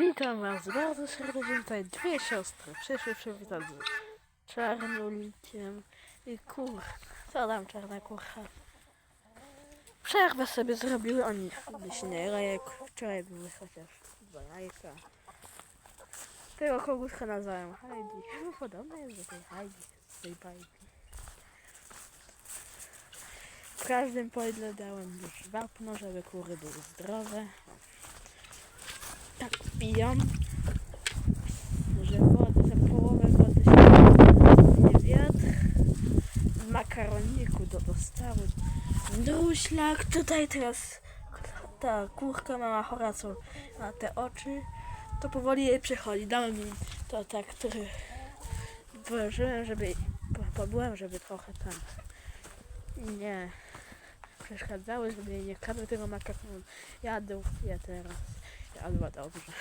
Witam Was bardzo serdecznie. Tutaj dwie siostry. Przyszły przywitać z czarnuliciem i kur. Co tam czarna kurka? Przerwę sobie zrobiły oni. Nie jajek. Wczoraj były chociaż dwa jajka. Tego kogutka nazwałem Heidi. No podobne jest do tej Heidi z tej bajki. W każdym pojedle dałem już wapno, żeby kury były zdrowe. Tak piją, że wodę, za połowę wody się nie wiatr. W makaroniku do dostały druślak. Tutaj teraz ta kurka mała chora, co ma te oczy, to powoli jej przychodzi. Dałem jej to tak, który położyłem, żeby po- pobyłem, żeby trochę tam nie przeszkadzały, żeby jej nie kradły tego makaronu. Jadł je teraz. Jadła dobrze.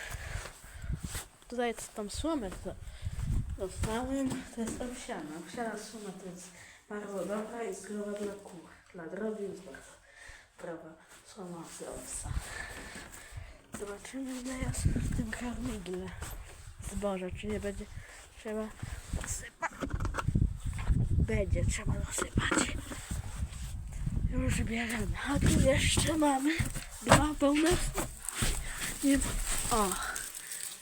Tutaj t- tą słomę dostałem, to jest owsiana. Owsiana słoma to jest bardzo dobra i zdrowa dla kur. Dla drobiu jest bardzo zdrowa słoma z owsa. Zobaczymy ile jest w tym karmidle zboża, czy nie będzie trzeba dosypać. Będzie trzeba dosypać. Już bierzemy. A tu jeszcze mamy dwa pełne nie, o,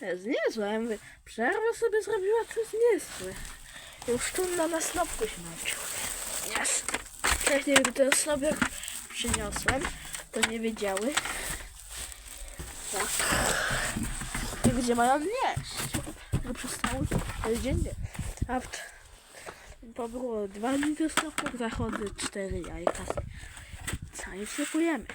jest niezłe. Ja mówię, Przerwę sobie zrobiła, to jest niezłe. Już tu na nas snopku się męczył. Yes. Wcześniej, gdy ten snopek przyniosłem, to nie wiedziały. Tak. I gdzie mają jeść? Bo przestały cały dzień nie. A to było dwa dni do snopek, zachodzę cztery jajka. Co i wsypujemy.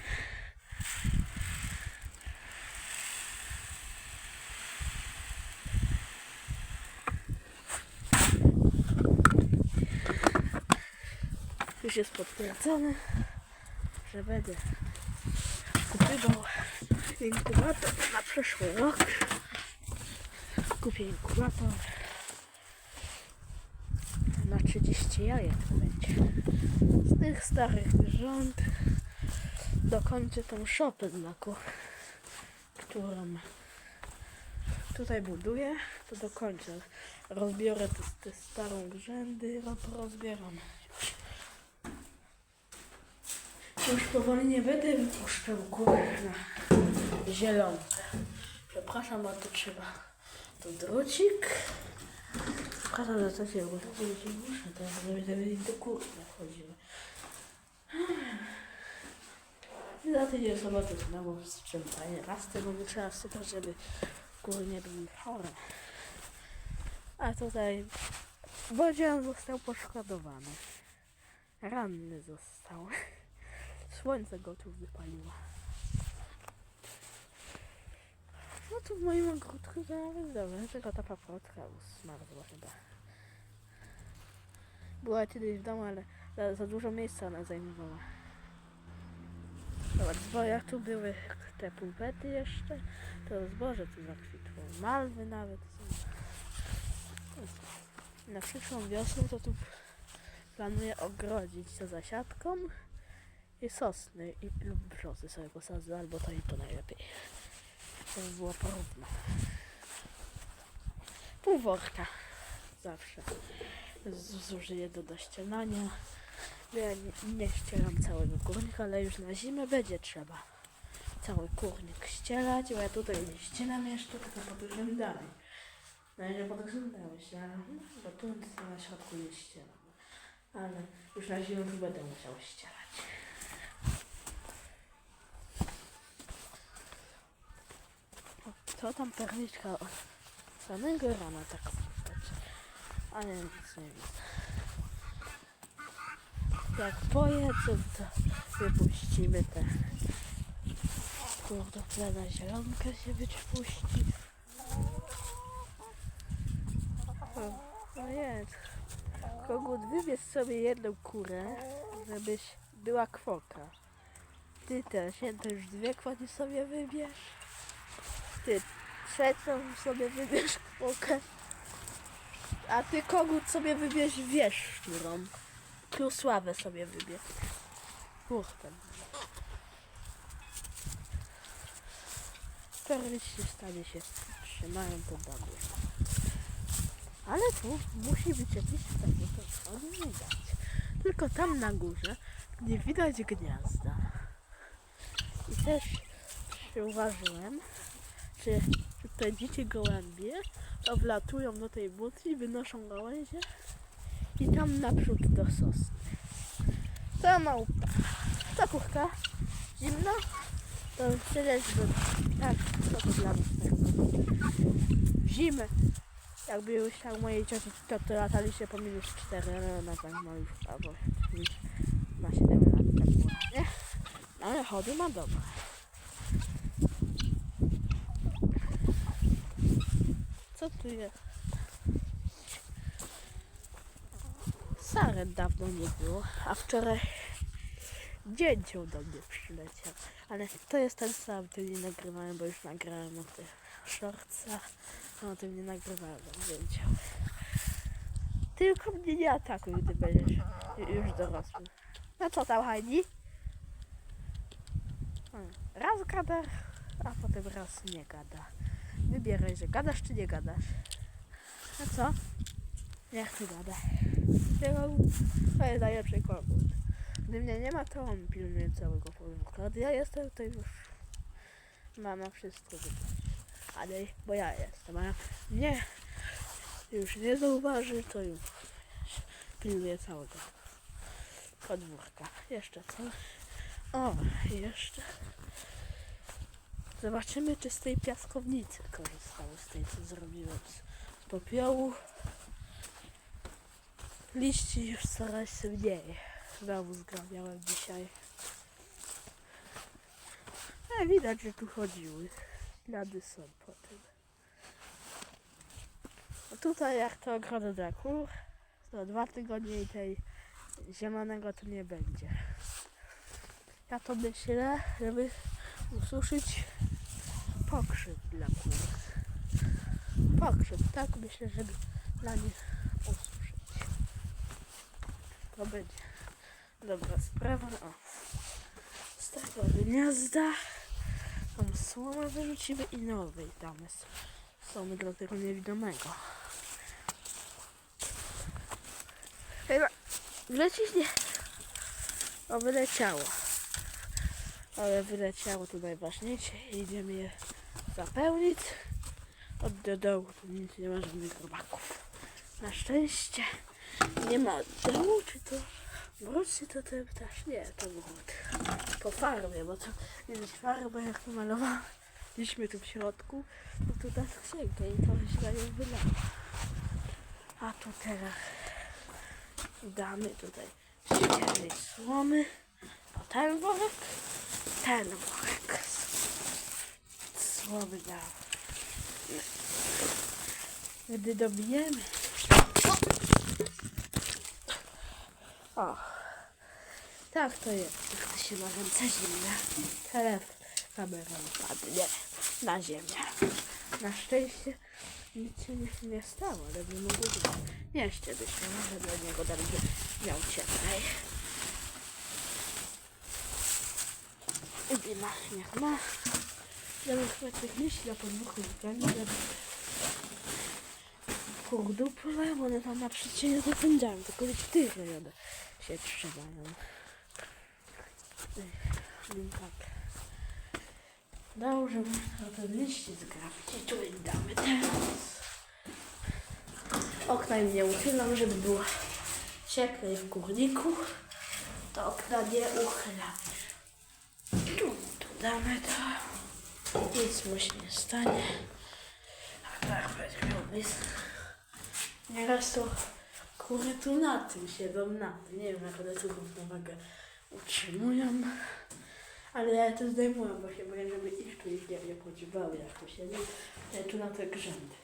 Już jest potwierdzone, że będę kupywał inkubator na przyszły rok. Kupię inkubator na 30 jajek będzie. Z tych starych rząd dokończę tą szopę dla kur, którą tutaj buduję, to dokończę. Rozbiorę te, te starą grzędy, roz- rozbieram. Już powoli nie będę wypuszczał góry na zielone. Przepraszam, bo to trzeba. To drucik. Przepraszam za to się, to będzie muszę teraz, żeby do kuchni wchodziły. I za tydzień soboty znowu sprzątanie. Raz tego trzeba sypać, żeby góry nie były chore. A tutaj Bodzian został poszkodowany. Ranny został. Słońce go tu wypaliło. No tu w moim ogródku to nawet dobrze, tylko ta paprotka usmarzła chyba. Była kiedyś w domu, ale za, za dużo miejsca ona zajmowała. Zobacz, bo jak tu były te pulpety jeszcze, to zboże tu zakwitło. Malwy nawet są. Na przyszłą wiosnę to tu planuję ogrodzić to zasiadką i sosny i, lub brzozy sobie posadzę, albo to i to najlepiej. Żeby było porówno. Pół worka zawsze zużyję do dościelania. Ja nie, nie ścielam całego kurnika, ale już na zimę będzie trzeba cały kurnik ścielać, bo ja tutaj nie ścielam jeszcze, tylko podróżem dalej. No i nie podglądałeś, ja, bo tu na środku nie ścielam. Ale już na zimę tu będę musiał ścielać. To tam perliczka od samego rana tak patrzy. Ale nic nie widzę. Jak pojedzą, to wypuścimy te kurde na zielonkę się wypuści. No jest. Kogut, wybierz sobie jedną kurę, żebyś była kwoka. Ty też, to już dwie kwoki sobie wybierz. Ty trzecią sobie wybierz kwokę. A ty kogut sobie wybierz wiesz, którą. Krusławę sobie wybierz. Kurde. cztery liście stanie się trzymają to dobrze. Ale tu musi być jakiś nie widać. Tylko tam na górze nie widać gniazda. I też uważyłem, czy, dzieci gołębie to wlatują do tej butli, wynoszą gałęzie i tam naprzód do sosny. To małpa. To kuchka. Zimno? To tyle, że tak, to dla tak W zimę. Jakby już tak mojej cioci, to, to lataliście po minus 4, ale na pewno już albo już na 7 lat tak było, nie? Ale chody ma dobre. Co tu jest? Saren dawno nie było, a wczoraj dzięcioł do mnie przyleciał. Ale to jest ten sam, ty nie nagrywałem, bo już nagrałem o tych shortsach, a o tym nie nagrywałem, dzięcioł. Tylko mnie nie atakuj, gdy będziesz ju- już dorosły. No co tam, Heidi? Hmm, Raz gada, a potem raz nie gada. Wybieraj, że gadasz czy nie gadasz. A co? Nie chcę gadać. To jest najlepszy komfort. Gdy mnie nie ma, to on pilnuje całego podwórka. Gdy ja jestem, to już mama wszystko wygląda. Ale bo ja jestem, a mnie już nie zauważy, to już pilnuje całego podwórka. Jeszcze co? O, jeszcze. Zobaczymy, czy z tej piaskownicy korzystały, z tej, co zrobiłem z, z popiołu. Liści już coraz mniej. Znowu zgrabiałem dzisiaj. E, widać, że tu chodziły. Ślady są po tym. A tutaj jak to ogrodę kur, to dwa tygodnie i tej zielonego tu nie będzie. Ja to myślę, żeby ususzyć pokrzyw dla kur. Pokrzyw, tak myślę, żeby dla nich ususzyć. To będzie dobra sprawa. O. Z tego gniazda tam słoma wyrzucimy i nowej jest. Są dla tego niewidomego. Chyba wlecisz nie. O, wyleciało. Ale wyleciało to najważniejsze. Idziemy je zapełnić. Od do dołu tu nic nie ma żadnych robaków. Na szczęście nie ma od dołu, czy to wróć, czy to ten ptasz? Nie, to wrót. Po farbie, bo to kiedyś farbę jak malowaliśmy tu w środku, to tu ta skrzynka i to źle ją wylała. A tu teraz damy tutaj ściany słomy, ten worek, ten worek. Słomy damy. Gdy dobijemy. O. Tak to jest, gdy się ma ręce zimne. Telefon, kamera padnie na ziemię. Na szczęście nic się nie, nie stało, ale by być. Nie by się, że dla niego by miał cieplej. I ma, niech ma. Chyba tych liści na podwórku żeby kurduple, bo one tam na przecie nie zapędzają, tylko liktyry one się trzymają. Ech, tak. Dobrze, można te liście zgrabić i tu damy teraz. Okna im nie uchylam, żeby było cieplej w kurniku. To okna nie uchylamy. Tu, tu damy to. Nic mu się nie stanie. A tak będzie miał blisko. Nieraz to kury tu na tym siedzą, na tym. Nie wiem jak one tu równowagę utrzymują. Ale ja to zdejmuję, bo się boję, żeby ich tu ich nie, podziwały jak tu siedzą. Ja tu na te grzędy.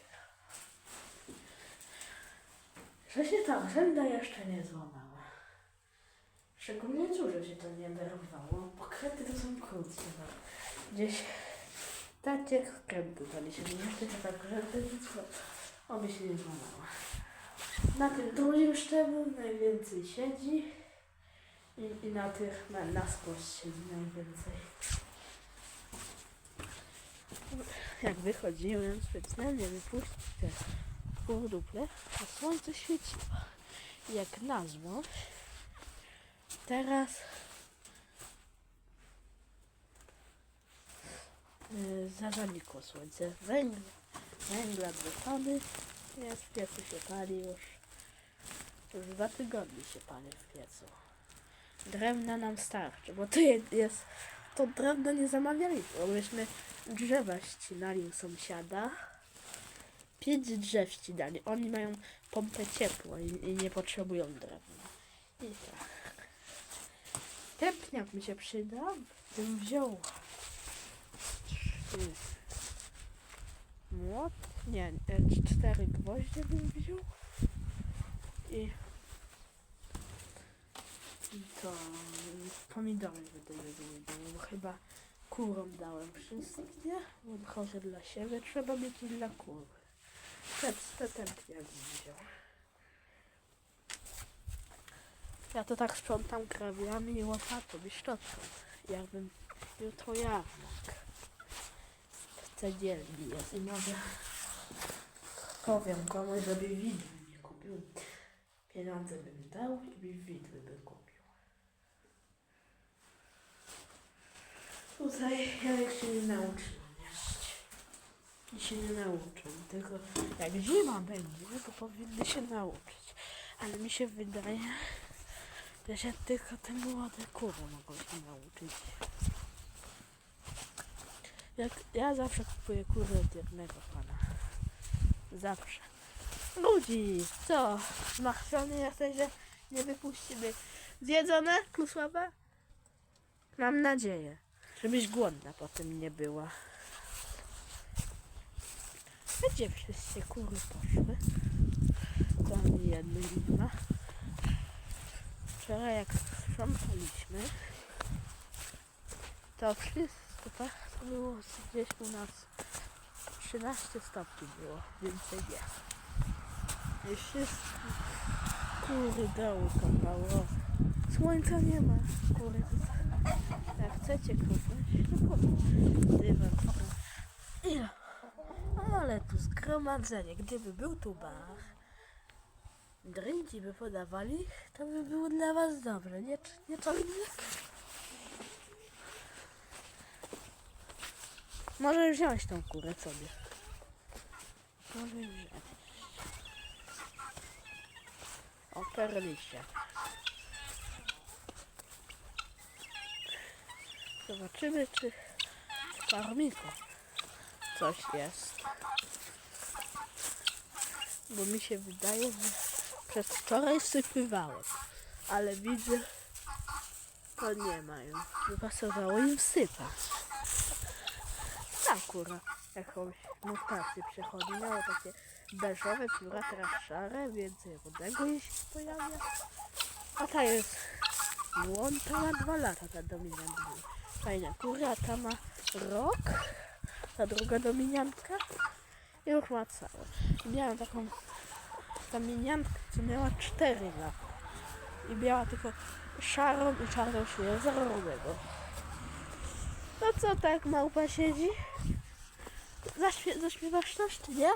Że się ta grzęda jeszcze nie złamała. Szczególnie dużo się to nie derwało. Pokręty to są krótkie. No. Gdzieś takie skręty daliśmy. Jeszcze się tak grzędy, to obie się nie złamała. Na tym drugim szczeblu najwięcej siedzi i, i na tych na, na skos siedzi najwięcej. jak wychodziłem, specjalnie wypuścić te kurduple, a słońce świeciło. Jak nazło, teraz yy, zanikło słońce. Węgla, węgla dwie tony, jest w piecu się pali już. Już dwa tygodnie się pali w piecu. Drewna nam starczy, bo to je- jest, to drewno nie zamawialiśmy, bo myśmy drzewa ścinali u sąsiada. Pięć drzew ścinali. Oni mają pompę ciepła i, i nie potrzebują drewna. I tak. Tępniak mi się przydał, bym wziął trzy młot, nie, e, cztery gwoździe bym wziął i to pomidory wydaje mi bo chyba kurom dałem wszystkie, bo chodzę dla siebie, trzeba mieć i dla kur. Te, tępniak bym wziął. Ja to tak sprzątam krawiami i łopatą i szczotką. Jakbym jutro. W cegielni jest i może powiem komuś, żeby widły mi kupił. Pieniądze bym dał i widły bym kupił. Tutaj ja jeszcze nie nauczyłam jeść. I się nie nauczę, tylko jak zima będzie, to powinny się nauczyć. Ale mi się wydaje, że się tylko te młode kury mogą się nauczyć. Jak, ja zawsze kupuję kury od jednego pana. Zawsze. Ludzi, co? Zmartwiony jesteś, że nie wypuścimy. Zjedzone, Klusława? Mam nadzieję, żebyś głodna potem nie była. Gdzie wszystkie kury poszły? To ani jednej nie. Wczoraj jak sprzątaliśmy, to wszystko było gdzieś u nas 13 stopni było, więcej nie. I wszystkie kury dołu kopało. Słońca nie ma, kury. Jak chcecie kupić, to. Ile? Ale tu zgromadzenie, gdyby był tu bar, drinki by podawali, to by było dla was dobre, nie, nie to innego. Może wziąć tą kurę sobie. Może wziąć. O, perliście. Zobaczymy, czy w farmiku coś jest. Bo mi się wydaje, że przez wczoraj sypywałem. Ale widzę, to nie mają. Wypasowało im sypać. Ta kura jakąś mutację przechodzi. Miała takie beżowe pióra, teraz szare, więcej rudego jej się pojawia. A ta jest młoda, ma dwa lata ta dominantka. Fajna kura, ta ma rok, ta druga dominiantka i już ma całe. Miałam taką dominiantkę, co miała 4 lata. I miała tylko szarą i czarną zero rudego. No co tak małpa siedzi? Zaśpie- zaśpiewasz coś, czy nie?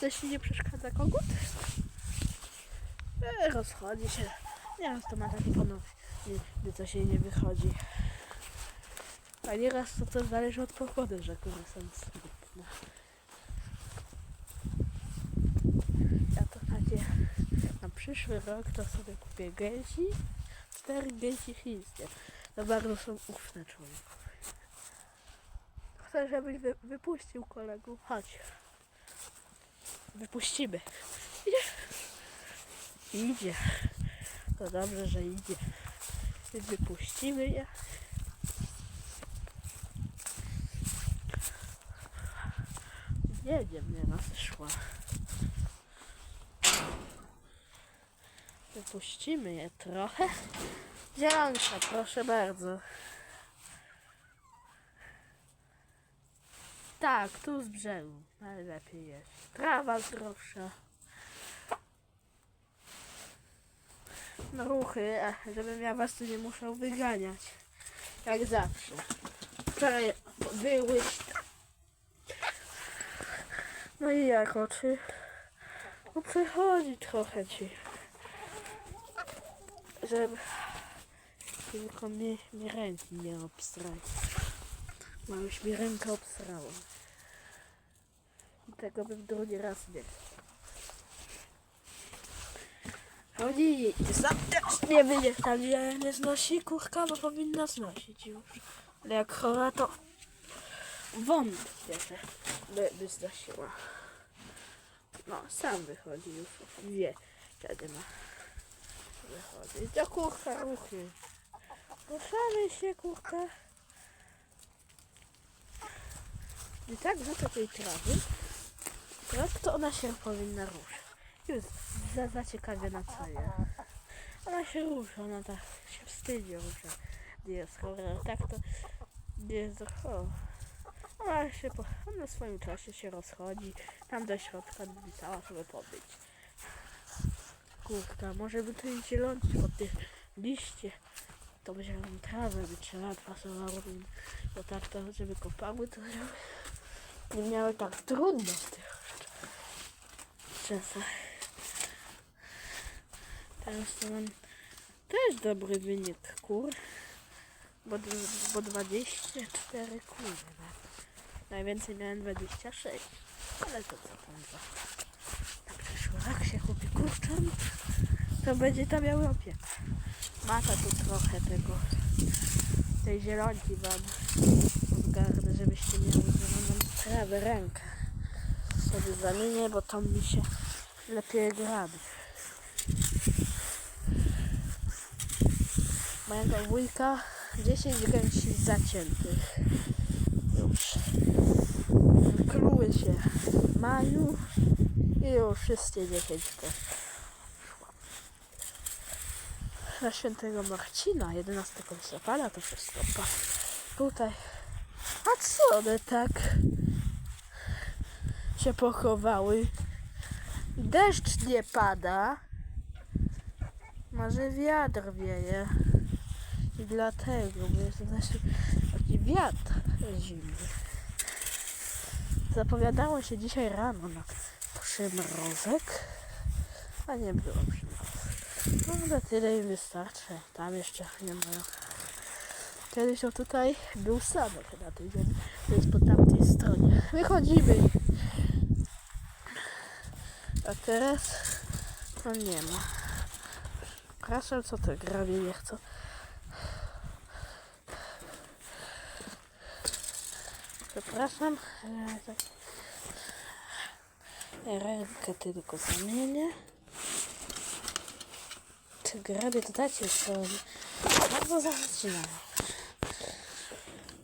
Coś ci nie przeszkadza kogut? E, rozchodzi się. Nieraz to ma taki ponownie, gdy coś jej nie wychodzi. A nieraz to też zależy od pogody, że kury są smutne. Ja to takie na przyszły rok to sobie kupię gęsi. Cztery gęsi chińskie. To bardzo są ufne człowieku. Chcę, żebyś wy, wypuścił kolegów. Chodź. Wypuścimy. Idzie. Idzie. To dobrze, że idzie. Wypuścimy je. Jedzie mnie raz szła. Wypuścimy je trochę. Zielonka, proszę bardzo. Tak, tu z brzegu. Najlepiej jest. Trawa zdrowsza. No ruchy, a żebym ja was tu nie musiał wyganiać. Jak zawsze. Wczoraj tam. No i jak oczy? No przychodzi trochę ci. Żeby tylko mi, mi ręki nie obstrać. Bo już mi rękę obsrała. I tego bym drugi raz nie chciał. Oni sam też nie będzie tam nie, nie znosi kurka, bo powinna znosić już. Ale jak chora to wątpię, że by, by znosiła. No, sam wychodzi już, wie kiedy ma wychodzić. To kurka ruchy. Ruszamy się kurka. I tak za tej trawy, teraz to ona się powinna ruszyć. Już za, zaciekawiona co ja. Ona się rusza, ona tak się wstydzi rusza. Gdzie jest chora, tak to nie jest chora. Ona się po, ona w swoim czasie się rozchodzi, tam do środka wpisała, żeby pobyć. Kurka, może by ten zielonci od tych liście, to się tam trawę by trzeba pasowało, bo tak to, żeby kopały, to żeby nie miały tak trudno w tych czasach. Teraz to mam też dobry wynik kur, bo, bo 24 kury. Najwięcej miałem 26, ale to co tam za. Na przyszły rok się kupi kurczę, to będzie tam miał opiekę. Mata tu trochę tego, tej zielonki wam odgarnę, żebyście mieli zieloną trawę rękę. Sobie zamienię, bo tam mi się lepiej grabi. Mojego wujka 10 gęsi zaciętych. Już. Kluły się w maju i już wszystkie 10 też. Na świętego Marcina 11 listopada to wszystko. Pa. Tutaj. A co one tak się pochowały? Deszcz nie pada. Może wiatr wieje. I dlatego, bo jest znaczy taki wiatr zimny. Zapowiadało się dzisiaj rano na przymrozek, a nie było przymrozek. No na tyle im wystarczy. Tam jeszcze nie mają. Kiedyś to tutaj był samek na to jest po tamtej stronie. Wychodzimy. A teraz to nie ma. Przepraszam, co to grabie nie chcą. Przepraszam, e, tak. Rękę tylko zamienię. Grabie to tacie są bardzo zaczynają.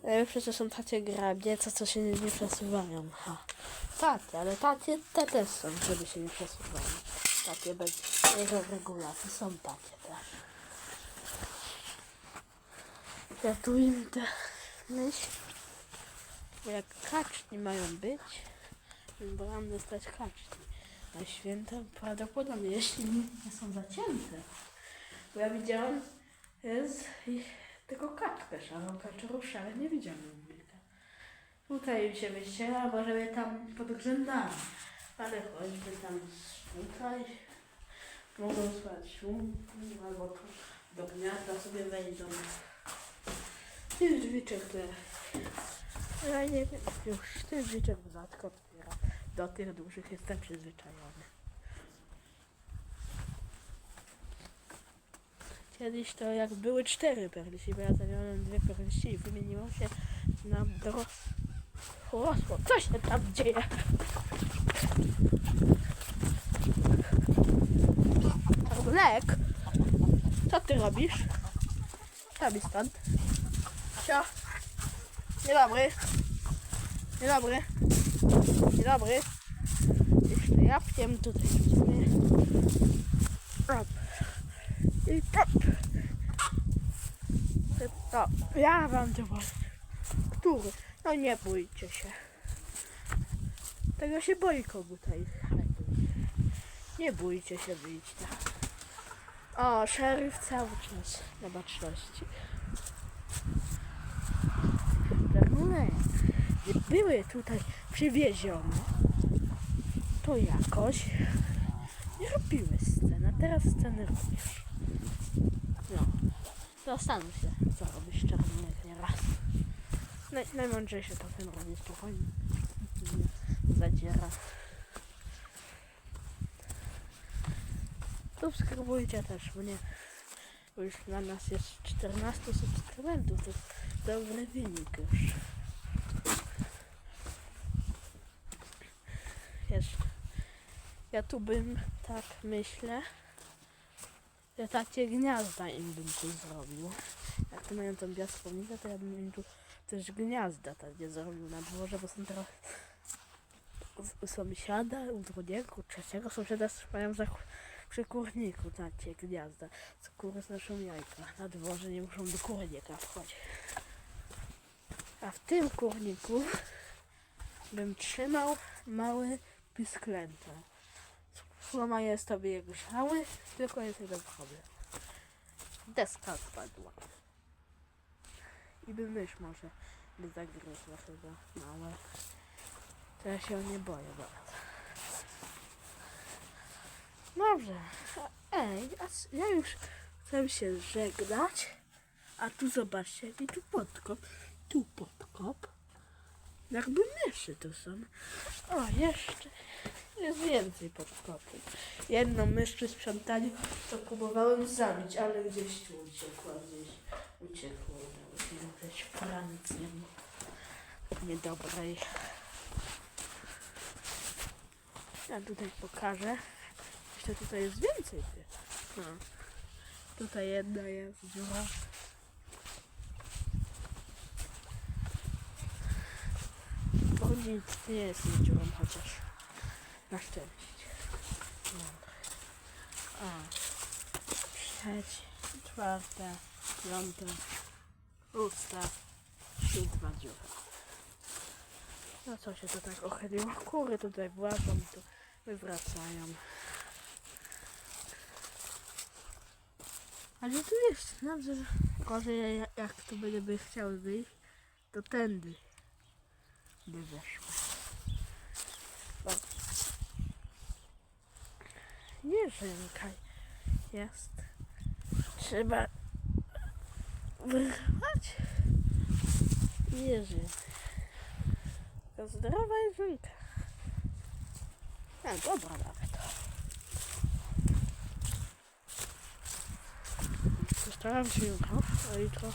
E, przecież są tacie grabie, co, co się nie, przesuwają. Ha. Tacie, ale tacie te też są, żeby się nie przesuwały. Takie bez regulacji są takie też. Ja tu im te myśl, bo jak kaczki mają być, bo mam dostać kaczki na święta, prawdopodobnie, jeśli nie są zacięte. Bo ja widziałam jest ich tylko kaczkę szarą, kaczuruszę, ale nie widziałam wilka. Tutaj im się wyściera, bo żeby tam podglądali. Ale choćby tam tutaj mogą spać albo do gniazda sobie wejdą. Tych drzwiczek to ja nie wiem, już tych drzwiczek rzadko otwieram. Do tych dużych jestem przyzwyczajony. Kiedyś to jak były cztery perliści, bo ja zawiązałem dwie perliści i wymieniło się na dorosło. Co się tam dzieje? Lek, co ty robisz? Tam stąd. Cio. Dzień dobry. Dzień dobry. Dzień dobry. Jeszcze jabłkiem tutaj. Op. I pop. To, ja wam powiem. Który? No nie bójcie się. Tego się boi koguta i Nie bójcie się wyjścia. O, szeryf cały czas na baczności. Gdy były tutaj przywiezione, to jakoś nie robiły scen, a teraz sceny robisz. No, zastanów się, co robisz czarny nieraz. Naj, najmądrzejsze to ten robi spokojnie. Nie Zadziera. Subskrybujcie też mnie, bo już na nas jest 14 subskrybentów, to jest dobry wynik już. Wiesz, ja tu bym, tak myślę, że takie gniazda im bym tu zrobił. Jak tu mają tą piaskownicę, to ja bym im tu też gniazda takie zrobił na dworze, bo są teraz u- sąsiada, u drugiego, trzeciego sąsiada mają za, przy kurniku takie gniazda. Co kury znoszą jajka. Na dworze nie muszą do kurnika wchodzić. A w tym kurniku bym trzymał mały pisklęta. Słoma jest tobie grzały, tylko jest jeden problem. Deska spadła. I by mysz może by zagryzła chyba małe. To ja się nie boję bardzo. Dobrze. Ej, a ja już chcę się żegnać. A tu zobaczcie, jaki tu podkop. Tu podkop. Jakby myszy to są. O, jeszcze jest więcej podkopów. Jedną mysz przy sprzątaniu to próbowałem zabić, ale gdzieś tu uciekła, gdzieś uciekło. Udało się jakieś poranicję niedobrej. Ja tutaj pokażę. Jeszcze tutaj jest więcej. No. Tutaj jedna jest dziura. Bo nic nie jest nie dziurą chociaż. Na szczęście. Dobra. A. Trzecie, czwarte, piąte, szóste, siódma dziura. No co się to tak ochyliło? Kury tutaj włażą tu wywracają. Ale tu jest, dobrze, że gorzej jak, jak tu by chciały wyjść, to tędy by weszły. O. Jerzynka jest. Trzeba wyrwać. Jerzyn. To zdrowa jeżynka. A, dobra nawet. Postaram się jutro, a jutro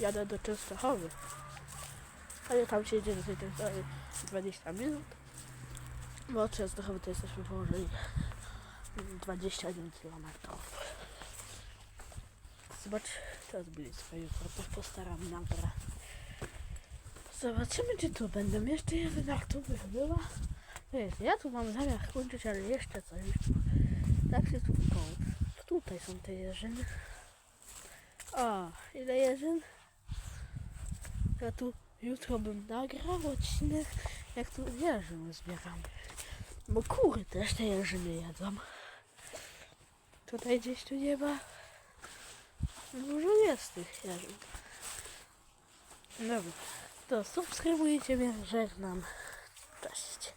jadę do Częstochowy. Ale tam się idzie do tej Częstochowy 20 minut. Bo Częstochowy to jesteśmy położeni 21 km. Zobacz, jest blisko jutro, to postaram nagrać. Zobaczymy, czy tu będą jeszcze jednak tu by była. Wiesz, ja tu mam zamiar kończyć, ale jeszcze coś. Tak się tu koło. Tutaj są te jeżyny. O, ile jeżyn? Ja tu jutro bym nagrał odcinek, jak tu jeżyn zbieram. Bo kury też te jeżyny jedzą. Tutaj gdzieś tu nie ma. Dużo jest tych jeżyn. Dobra, to subskrybujcie mnie, żegnam. Cześć.